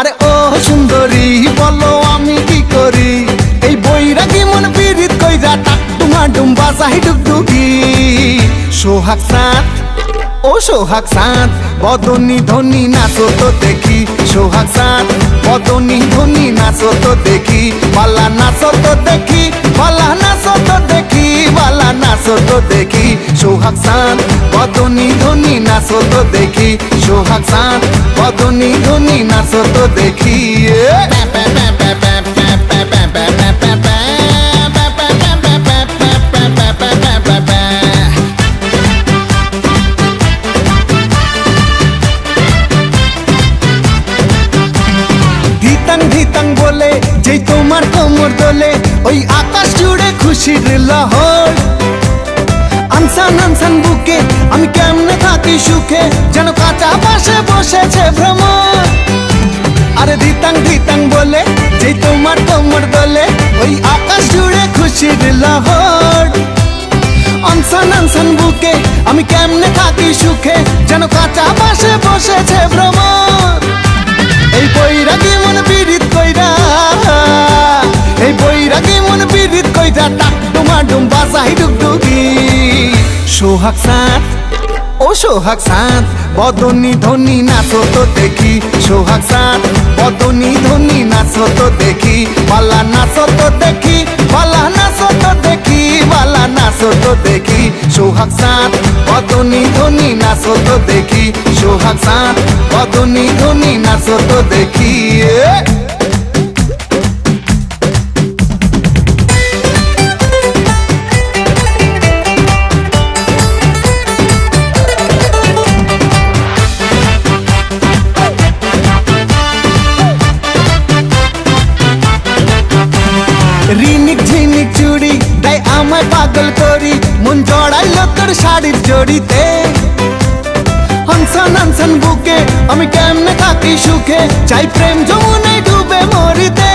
আরে ও সুন্দরী, বলো আমি কি করি? এই বইরাগি মন পিরিত কইরা টাক টুমা ডুম্বা চাহি ডুগডুগি। সোহাগ সাত ও সোহাগ সাত বদনি ধনি নাচো তো দেখি। সোহাগ সাত বদনি ধনি নাচো তো দেখি। পালা নাচো তো দেখি, পালা নাচো তো দেখি। নাচো তো দেখি, সোহাগ সাত বদনি ধনি, নাচো তো দেখি, সোহাগ সাত বদনি ধনি, নাচো তো দেখি ধিতাং বলে তোমার কোমর দোলে, ওই আকাশ জুড়ে খুশির লহর। আনসান আনসান বুকে। আমি কেমনে থাকি সুখে? যেন কাঁচা পাশে বসেছে ভ্রমণ। আরে ধিতাং ধিতাং বলে, যেই তোমার কোমর দোলে, ওই আকাশ জুড়ে খুশির লহর। আনসান আনসান বুকে, আমি কেমনে থাকি সুখে? যেন কাঁচা পাশে বসেছে ভ্রমণ। সোহাগ সাত। ও সোহাগ সাত, বদনি ধনি নাচো তো দেখি, সোহাগ সাত, বদনি ধনি নাচো তো দেখি পালা নাচো তো দেখি পালা নাচো তো দেখি পালা নাচো তো দেখি, সোহাগ সাত, বদনি ধনি নাচো তো দেখি, সোহাগ সাত, বদনি ধনি নাচো তো দেখি আমায় পাগল করি। মন জড়াইল তোর শাড়ির জড়িতে। হনসন হনসন বুকে আমি কেমনে থাকি সুখে? চাই প্রেম যমুনায় ডুবে মরিতে।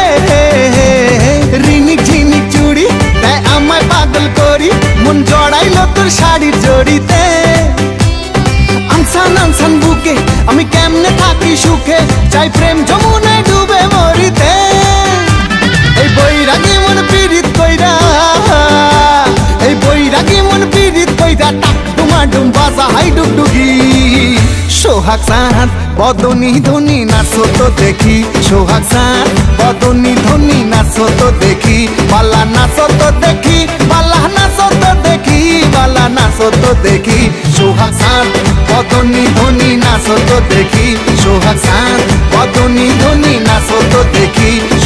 রিনিক, ঝিনিক চুড়ি তাই আমায় পাগল করি। মন জড়াইল তোর শাড়ির জড়িতে। আনসান আনসান বুকে আমি কেমনে থাকি সুখে? চাই প্রেম সোহাগ সাত বদনি ধনি নাচো তো দেখি। সোহাগ সাত বদনি ধনি নাচো তো দেখি। পালা নাচো তো দেখি পালা নাচো তো দেখি পালা নাচো তো দেখি। সোহাগ সাত বদনি ধনি নাচো তো দেখি। সোহাগ সাত বদনি ধনি নাচো তো দেখি সোহাগ সাত বদনি ধনি নাচো তো দেখি।